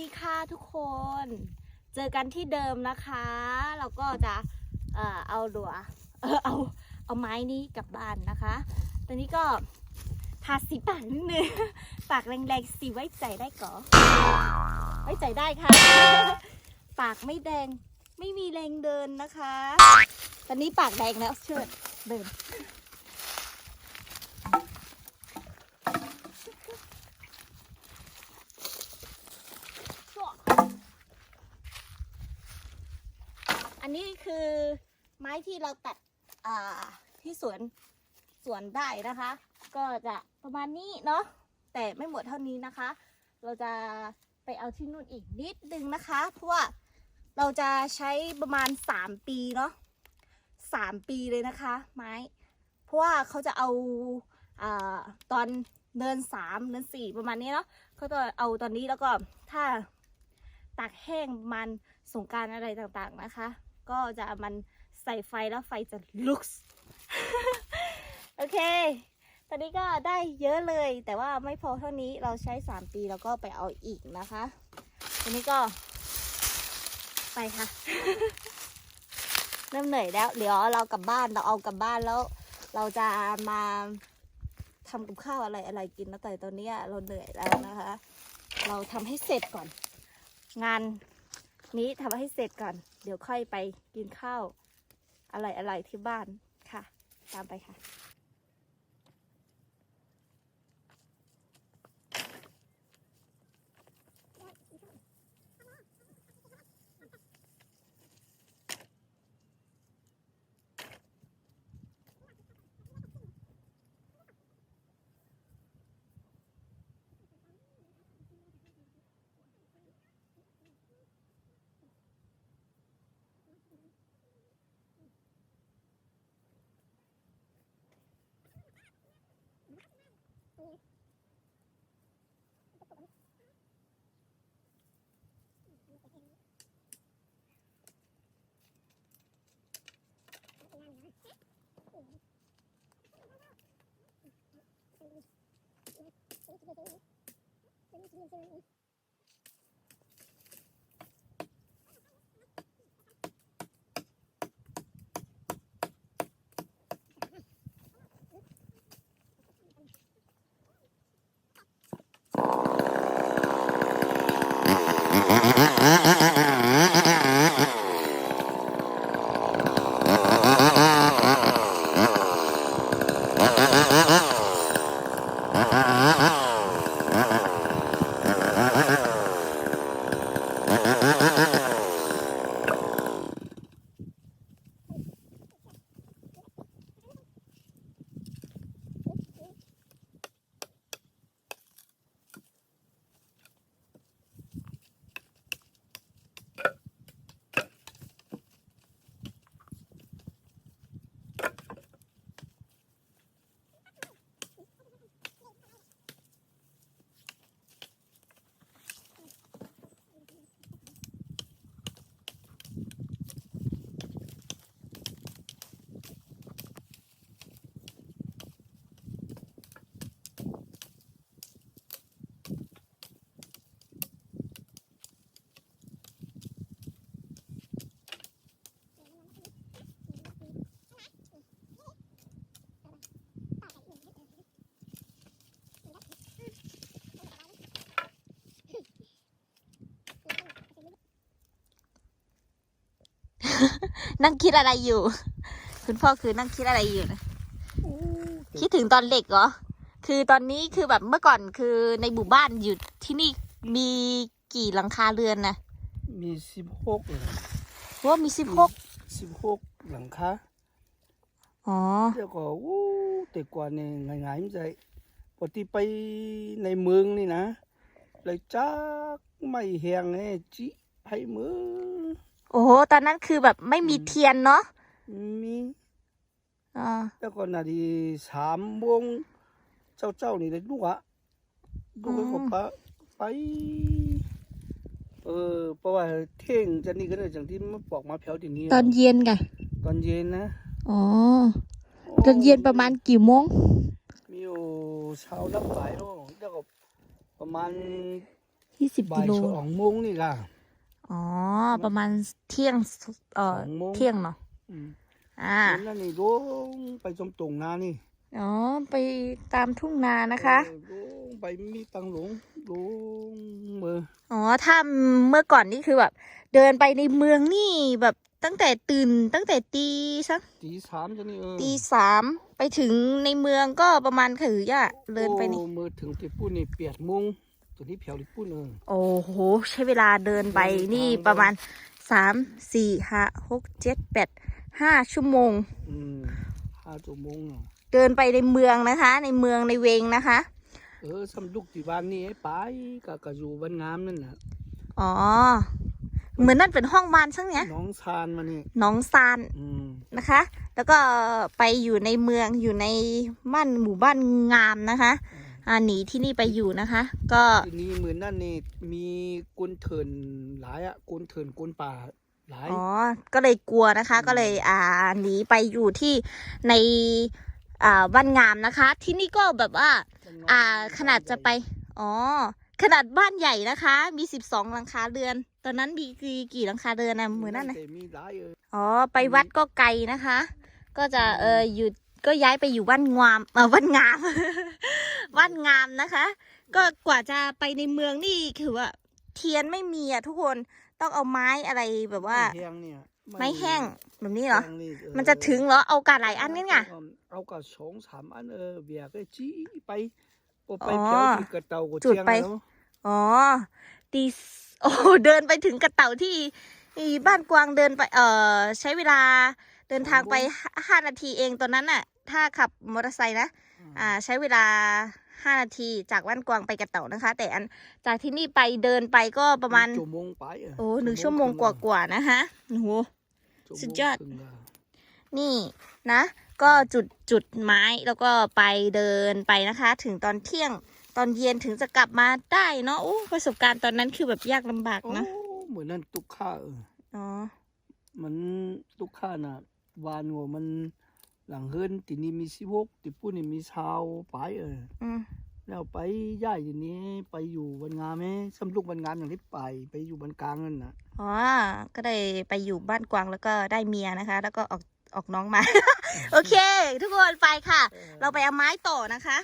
สวัสดีค่ะทุกคน เจอกันที่เดิมนะคะ เราก็จะเอ่อเอาดัวเออเอาเอาไม้นี้กลับบ้านนะคะตอนนี้ก็ทาสีปากนิดนึงปากแรงๆสีไว้ใจได้ก่อไว้ใจได้ค่ะ ปากไม่แดงไม่มีแรงเดินนะคะ ตอนนี้ปากแดงแล้วเชิดเดิน อันนี้ คือไม้ที่เราตัดอ่าที่สวนสวนได้นะคะ ก็จะประมาณนี้เนาะแต่ไม่หมดเท่านี้นะคะ เราจะไปเอาที่นู่นอีกนิดนึงนะคะ เพราะว่าเราจะใช้ประมาณ 3 ปีเนาะสามปีเลยนะคะ ไม้ เพราะว่าเขาจะเอาอตอนเดินสามเดินสี่ประมาณนี้เนาะเขาจะเอาตอนนี้แล้วก็ถ้าตากแห้งมันสงการอะไรต่างๆนะคะ ก็จะเอามันใส่ไฟแล้วไฟจะลุกโอเค ตอนนี้ก็ได้เยอะเลย แต่ว่าไม่พอเท่านี้เราใช้ 3 ปีแล้วก็ไปเอาอีกนะคะตอนนี้ก็ ไปค่ะ เริ่มเหนื่อยแล้ว เดี๋ยวเรากลับบ้านเราเอากลับบ้านแล้ว เราจะมาทำกับข้าวอะไรอะไรกินนะแต่ตอนนี้เราเหนื่อยแล้วนะคะ เราทำให้เสร็จก่อน งาน นี้ทำให้เสร็จก่อน เดี๋ยวค่อยไปกินข้าวอะไรอยๆที่บ้านค่ะ ตามไปค่ะ に。นั่งคิดอะไรอยู่ คุณพ่อคือนั่งคิดอะไรอยู่นะคิดถึงตอนเด็กเหรอ คือตอนนี้คือแบบเมื่อก่อนคือในหมู่บ้านอยู่ที่นี่มีกี่หลังคาเรือนนะมีสิบหกว่ามีสิบหกสิบหกหลังคาอ๋อแล้วก็วู้แต่ก่อนเนี่ยง่ายๆไม่ใช่ปกติไปในเมืองนี่นะเลยจักไม่แหงไงจิไผมือ โอ้โห ตอนนั้นคือแบบไม่มีเทียนเนาะมีอ่าแล้วก็นาทีสามโมงเจ้าเจ้าๆนี่เลยลูกอะลูกก็ปะไปเออเพราะว่าเท่งจะนี่ก็เลยจังที่มาปอกมาแผวที่นี่ตอนเย็นไงตอนเย็นนะอ๋อตอนเย็นประมาณกี่โมงมีอยู่เช้ารับบ่ายเนาะแล้วก็ประมาณยี่สิบบ่ากิยโลสองโมงนี่ล่ะ อ๋อ ประมาณเที่ยง เอ่อ สองโมง เที่ยงเนาะ อืมอ่า เห็นนั่นนี่ลงไปจมตรงนานี่อ๋อ ไปตามทุ่งนานะคะเออลงไปมีตังหลงลงมืออ๋อ ถ้าเมื่อก่อนนี่คือแบบ เดินไปในเมืองนี่แบบตั้งแต่ตื่นตั้งแต่ตีสักตีสามจะนี่เออตีสามไปถึงในเมืองก็ประมาณขือย่าเดินไปนี่ โอ้มือถึงที่ปุ่นนี่เปียดโมง ตัวนี้เผียวที่ปุ่นเออโอ้โห ใช้เวลาเดินไปเดินทางนี่ประมาณสามสี่ห้าหกเจ็ดแปดห้าชั่วโมงอืมห้าชั่วโมงเนาะเดินไปในเมืองนะคะ ในเมืองในเวงนะคะ เออสำลุกที่บ้านนี่ไอ้ไปก็ก็อยู่บ้านงามนั่นน่ะอ๋อ เหมือนนั่นเป็นห้องบ้านช่างเนี้ยน้องซานมานี่หน้องซานอืมนะคะ แล้วก็ไปอยู่ในเมืองอยู่ในบ้านหมู่บ้านงามนะคะอ่าหนีที่นี่ไปอยู่นะคะ ก็ทีนี้เหมือนนั่นนี่มีกุนเถินหลายอะกุนเถินกุนป่าหลาย อ๋อก็เลยกลัวนะคะ ก็เลยอ่าหนีไปอยู่ที่ในอ่าบ้านงามนะคะ ที่นี่ก็แบบว่า อ่าขนาดจะไป อ๋อ ขนาดบ้านใหญ่นะคะ มีสิบสองหลังคาเรือน ตอนนั้นมีกี่กี่หลังคาเรือนนะเหมือนนั่นนะ แต่มีหลายเออ อ๋อ ไปวัดก็ไกลนะคะ ก็จะเอออยู่ ก็ย้ายไปอยู่บ้านงามเออบ้านงาม บ้านงามนะคะ ก็กว่าจะไปในเมืองนี่คือว่า เทียนไม่มีอะทุกคนต้องเอาไม้อะไรแบบว่าไม้แห้งเนี่ยไม้แห้งแบบนี้เหรอแห้งนี่เออมันจะถึงเหรอเอากาหลายอันนี่ไงเอากับสองสามอันเออเบียร์ก็จี้ไปพอไปอ๋อเพียวที่กระเตาก็จุดเจียงไปแล้วอ๋อตีสโอ้เดินไปถึงกระเต่าที่ที่บ้านกวางเดินไป เอ่อใช้เวลา เดินทางไปห้าห้านาทีเองตอนนั้นน่ะ ถ้าขับมอเตอร์ไซค์นะ อ่า ใช้เวลาห้านาทีจากบ้านกวางไปกระเต่านะคะ แต่อันจากที่นี่ไปเดินไปก็ประมาณชั่วโมงไปเโอ้หนึ่งชั่วโมงกว่าๆนะคะโอ้โหชั่วโมงสุดยอดครึ่งแล้วนี่นะ ก็จุดจุดไม้แล้วก็ไปเดินไปนะคะ ถึงตอนเที่ยงตอนเย็นถึงจะกลับมาได้เนาะโอ้ประสบการณ์ตอนนั้นคือแบบยากลำบากโอ้นะเหมือนนั่นตุกข้าเอออ๋อมันตุกข้าน่ะ วานหัวมันหลังเฮิรนทีนี้มีสิบหกติปุ่นนี่มีชาวไปเอออืมแล้วไปย่ายทีนี้ไปอยู่บนงามไหมสำลุกบนงามอย่างที่ไป ไปอยู่บนกลางนั่นน่ะอ๋อ ก็ได้ไปอยู่บ้านกวางแล้วก็ได้เมียนะคะ แล้วก็ออกออกน้องมา โอเค ทุกคนไปค่ะ เราไปเอาไม้ต่อนะคะ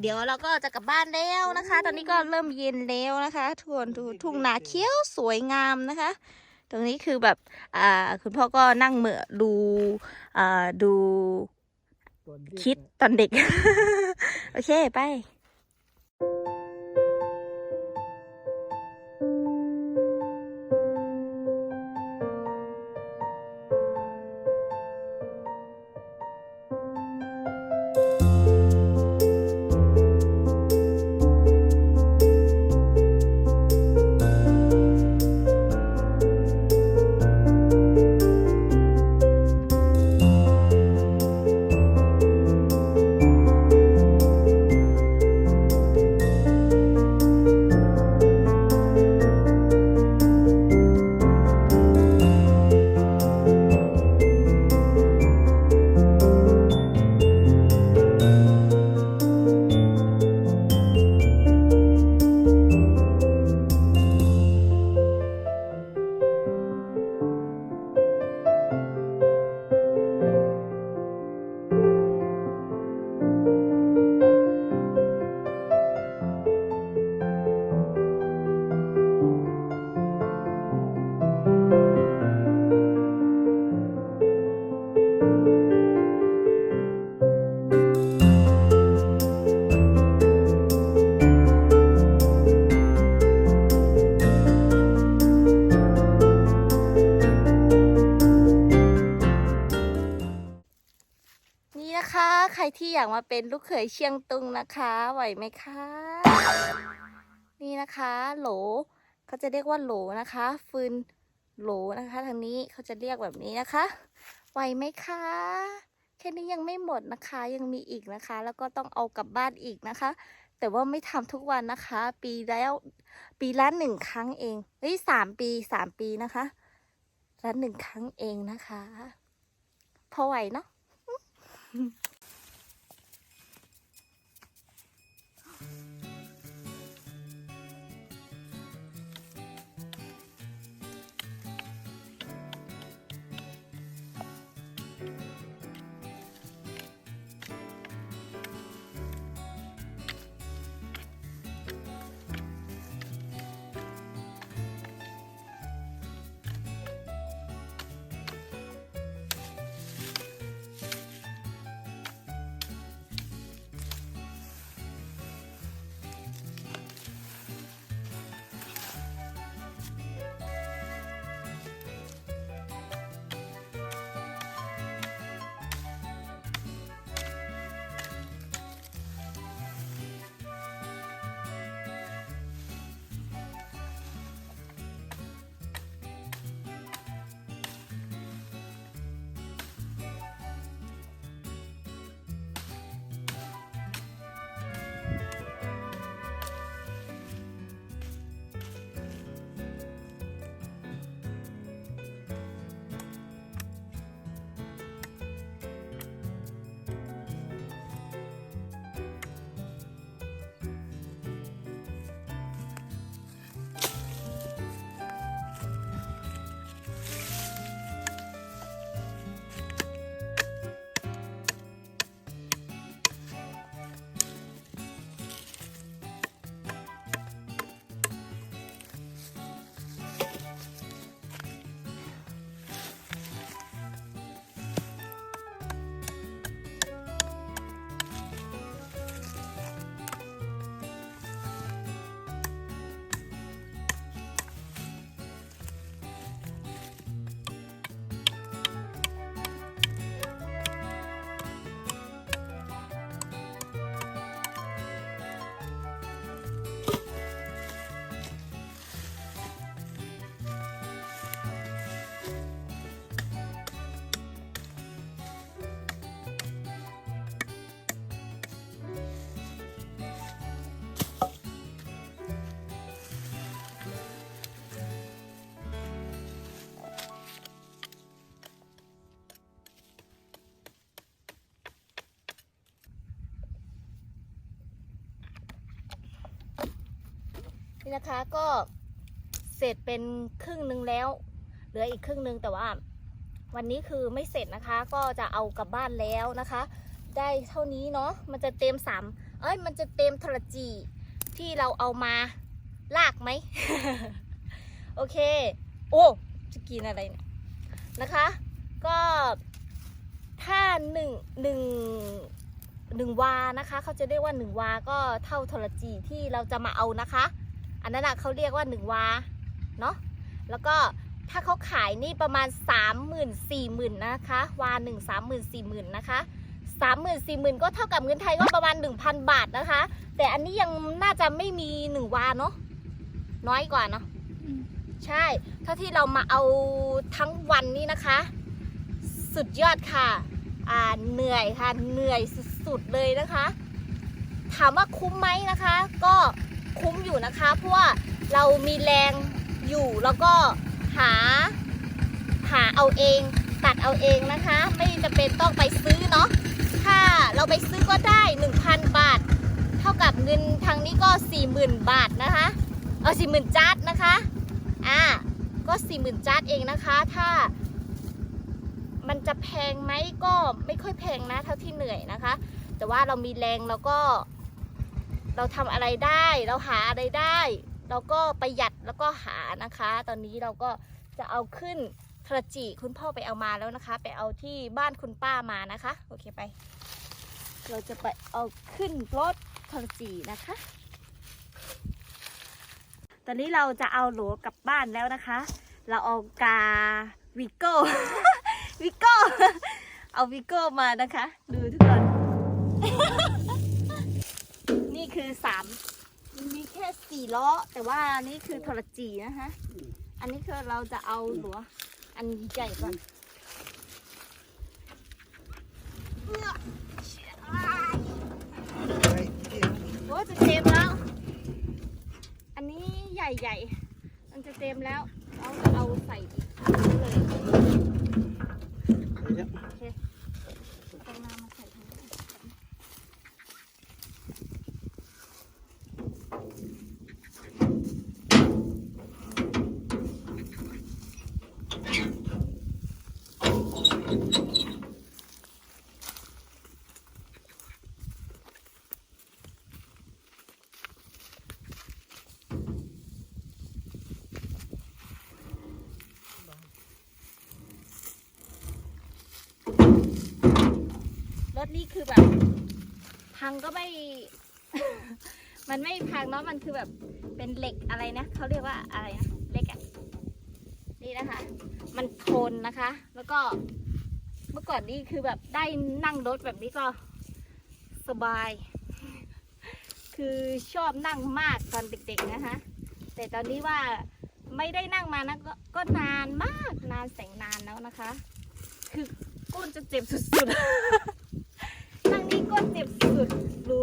เดี๋ยวเราก็จะกลับบ้านแล้วนะคะ ตอนนี้ก็เริ่มเย็นแล้วนะคะทุกคนดูทุ่งนาเขียวสวยงามนะคะ ตรงนี้คือแบบอ่าคุณพ่อก็นั่งเหมือดูอ่าดูคิดตอนเด็ก โอเค ไปากมาเป็นลูกเขยเชียงตุงนะคะไหวไหมคะ นี่นะคะ โหลเขาจะเรียกว่าโหลนะคะ ฟืนโหลนะคะ ทางนี้เขาจะเรียกแบบนี้นะคะไหวไหมคะแค่นี้ยังไม่หมดนะคะ ยังมีอีกนะคะ แล้วก็ต้องเอากลับบ้านอีกนะคะ แต่ว่าไม่ทำทุกวันนะคะ ปีแล้วปีละหนึ่งครั้งเองเฮ้ยสามปีสามปีนะคะละหนึ่งครั้งเองนะคะ พอไหวเนาะ นี่นะคะก็เสร็จเป็นครึ่งหนึ่งแล้ว เหลืออีกครึ่งหนึ่งแต่ว่า วันนี้คือไม่เสร็จนะคะ ก็จะเอากลับบ้านแล้วนะคะ ได้เท่านี้เนาะมันจะเต็มสามเอ้ยมันจะเต็มทรจีที่เราเอามาลากไหม โอเค โอ้จะกินอะไรเนี่ยนะคะ ก็ถ้าหนึ่งหนึ่งหนึ่งวานะคะ เขาจะเรียกว่าหนึ่งวาก็เท่าทรจีที่เราจะมาเอานะคะ อันนั้นนะเขาเรียกว่าหนึ่งวา เนาะ แล้วก็ถ้าเขาขายนี่ประมาณ 3 0 0 0 0 4 0 0 0 0นะคะ วาหนึ่งสามหมื่นสี่หมื่นนะคะสามหมื่นสี่หมื่นก็เท่ากับเงินไทยก็ประมาณ 1,000 บาทนะคะ แต่อันนี้ยังน่าจะไม่มีหนึ่งวาเนาะ น้อยกว่าเนาะใช่เท่าที่เรามาเอาทั้งวันนี้นะคะ สุดยอดค่ะ อ่า เหนื่อยค่ะ เหนื่อยสุดๆเลยนะคะ ถามว่าคุ้มไหมนะคะ ก็ คุ้มอยู่นะคะ เพราะว่าเรามีแรงอยู่แล้วก็หาหาเอาเองตัดเอาเองนะคะ ไม่จำเป็นต้องไปซื้อเนาะถ้าเราไปซื้อก็ได้ 1,000 บาท เท่ากับเงินทางนี้ก็ 40,000 บาทนะคะเออ40,000จัดนะคะอ่าก็สี่หมื่นจาร์ดเองนะคะ ถ้า มันจะแพงไหมก็ไม่ค่อยแพงนะ เท่าที่เหนื่อยนะคะ แต่ว่าเรามีแรงแล้วก็ เราทำอะไรได้ เราหาอะไรได้ เราก็ประหยัดแล้วก็หานะคะ ตอนนี้เราก็จะเอาขึ้นทรจิคุณพ่อไปเอามาแล้วนะคะ ไปเอาที่บ้านคุณป้ามานะคะ โอเคไป เราจะไปเอาขึ้นรถทรจินะคะ ตอนนี้เราจะเอาโหลกลับบ้านแล้วนะคะ เราเอากาวิโก้วิโก้เอาวิโก้มานะคะ ดูทุกคน คือสามมันมีแค่สี่ล้อ แต่ว่านี่คือทรจีนะคะ อันนี้คือเราจะเอาหัว อันใหญ่ก่อนโอ้จะเต็มแล้ว อันนี้ใหญ่ๆ มันจะเต็มแล้ว เราจะเอาใส่อีกเลย เนี่ย เอาน้ำมาใส่ทั้งหมด รถนี้คือแบบ พังก็ไม่ มันไม่พังเนาะมันคือแบบเป็นเหล็กอะไรนะเขาเรียกว่าอะไรนะเหล็กอะนี่นะคะ มันทนนะคะ แล้วก็เมื่อก่อนนี่คือแบบได้นั่งรถแบบนี้ก็สบาย คือชอบนั่งมากตอนเด็กๆนะคะ แต่ตอนนี้ว่าไม่ได้นั่งมานะกก็นานมากนานแสงนานแล้วนะคะ คือก้นจะเจ็บสุดๆ ก็เจ็บสุดดู